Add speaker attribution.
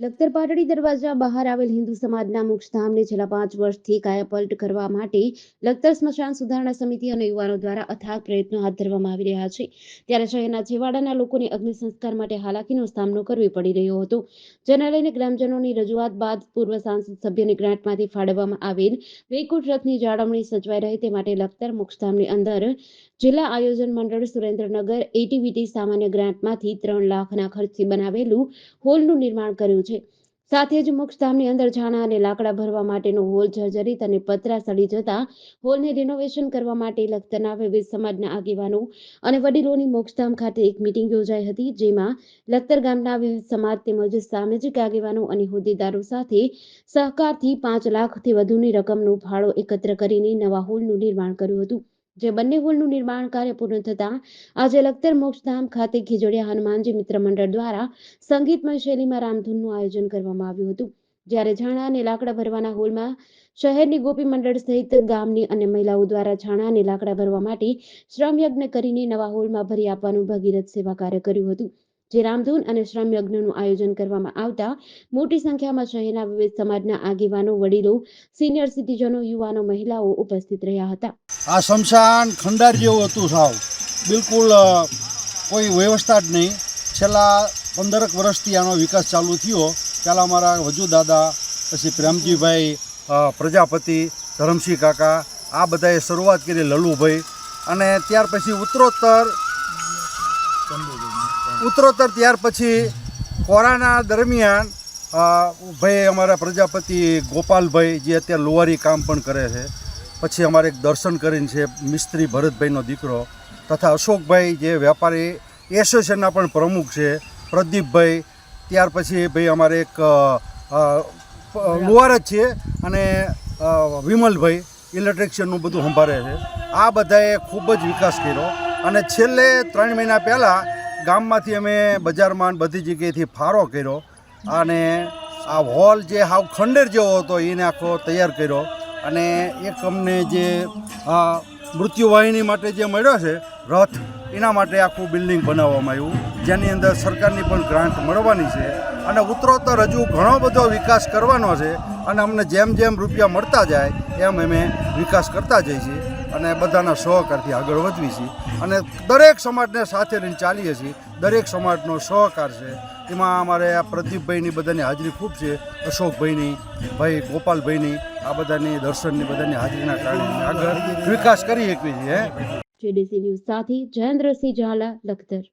Speaker 1: લખતર પાટડી દરવાજા બહાર આવેલ હિન્દુ સમાજના મોક્ષધામને છેલ્લા પાંચ વર્ષથી કાયાપલટ કરવા માટે લખતર સ્મશાન સુધારણા સમિતિ અને યુવાનો દ્વારા અથાગ પ્રયત્નો હાથ ધરવામાં આવી રહ્યા છે. ત્યારે શહેરના છેવાડાના લોકોને અગ્નિ સંસ્કાર માટે હાલાકીનો સામનો કરવો પડી રહ્યો હતો. જેને લઈને ગ્રામજનોની રજૂઆત બાદ પૂર્વ સાંસદ સભ્યની ગ્રાન્ટમાંથી ફાળવવામાં આવેલ વૈકુંઠ રથની જાળવણી સચવાઈ રહે તે માટે લખતર મોક્ષધામની અંદર જિલ્લા આયોજન મંડળ સુરેન્દ્રનગર એટીવીટી સામાન્ય ગ્રાન્ટમાંથી ત્રણ લાખના ખર્ચથી બનાવેલું હોલનું નિર્માણ કર્યું છે. સાથે જ મોક્ષધામની અંદર છાણા અને લાકડા ભરવા માટેનો હોલ જર્જરિત અને પતરા સડી જતા હોલને રિનોવેશન કરવા માટે લખતરના વિવિધ સમાજના આગેવાનો અને વડીલોની મોક્ષધામ ખાતે એક મિટિંગ યોજાઈ હતી, જેમાં લખતર ગામના વિવિધ સમાજ તેમજ સામાજિક આગેવાનો અને હોદ્દેદારો સાથે સહકારથી પાંચ લાખથી વધુની રકમનો ફાળો એકત્ર કરીને નવા હોલનું નિર્માણ કર્યું હતું. જે બંને હોલનું નિર્માણ કાર્ય પૂર્ણ થતાં આજે લખતર મોક્ષધામ ખાતે ખીજડીયા હનુમાનજી મિત્ર મંડળ દ્વારા સંગીતમય શૈલીમાં રામધૂનનું આયોજન કરવામાં આવ્યું હતું. જ્યારે છાણા અને લાકડા ભરવાના હોલમાં શહેરની ગોપી મંડળ સહિત ગામની અને મહિલાઓ દ્વારા છાણા અને લાકડા ભરવા માટે શ્રમયજ્ઞ કરીને નવા હોલમાં ભરી આપવાનું ભગીરથ સેવા કાર્ય કર્યું હતું. જે રામધૂન અને શ્રમયજ્ઞનું આયોજન કરવામાં આવતા મોટી સંખ્યામાં શહેરના વિવિધ સમાજના આગેવાનો, વડીલો સિનિયર સિટીઝનો યુવાનો, મહિલાઓ ઉપસ્થિત રહ્યા હતા.
Speaker 2: આ શમશાન ખંડાર જેવું હતું સાવ. બિલકુલ કોઈ વ્યવસ્થા જ નહીં. છેલ્લા પંદરક વર્ષથી આનો વિકાસ ચાલુ થયો. પહેલાં અમારા વજુ દાદા, પછી પ્રેમજીભાઈ પ્રજાપતિ, ધરમસિંહ કાકા, આ બધાએ શરૂઆત કરી લલુભાઈ. અને ત્યાર પછી ઉત્તરોત્તર ઉત્તરોત્તર ત્યાર પછી કોરોના દરમિયાન ભાઈ અમારા પ્રજાપતિ ગોપાલભાઈ જે અત્યારે લુવારી કામ પણ કરે છે, પછી અમારે એક દર્શન કરીને છે મિસ્ત્રી ભરતભાઈનો દીકરો, તથા અશોકભાઈ જે વેપારી એસોસિએશનના પણ પ્રમુખ છે, પ્રદીપભાઈ, ત્યાર પછી ભાઈ અમારે એક લુહાર જ છે અને વિમલભાઈ ઇલેક્ટ્રિશિયનનું બધું સંભાળે છે. આ બધાએ ખૂબ જ વિકાસ કર્યો અને છેલ્લે ત્રણ મહિના પહેલાં ગામમાંથી અમે બજારમાં બધી જગ્યાએથી ફારો કર્યો અને આ હોલ જે હાવ ખંડેર જેવો હતો એને આખો તૈયાર કર્યો. અને એક અમને જે મૃત્યુવાહિની માટે જે મળ્યો છે, રથ, એના માટે આખું બિલ્ડિંગ બનાવવામાં આવ્યું. જેની અંદર સરકારની પણ ગ્રાન્ટ મળવાની છે અને ઉત્તરોત્તર હજુ ઘણો બધો વિકાસ કરવાનો છે અને અમને જેમ જેમ રૂપિયા મળતા જાય, એમ અમે વિકાસ કરતા જઈએ છીએ. અને બધાના સહકારથી આગળ વધવી છીએ અને દરેક સમાજને સાથે લઈને ચાલીએ છીએ. દરેક સમાજનો સહકાર છે. એમાં અમારે આ પ્રદીપભાઈની બધાની હાજરી ખૂબ છે. અશોકભાઈની, ભાઈ ગોપાલભાઈની, આ બધાની દર્શનની બધાની હાજરીના કારણે આગળ વિકાસ કરી શકીએ છીએ
Speaker 1: જેડીસી સાથે જયેન્દ્રસિંહ ઝાલા, લખતર.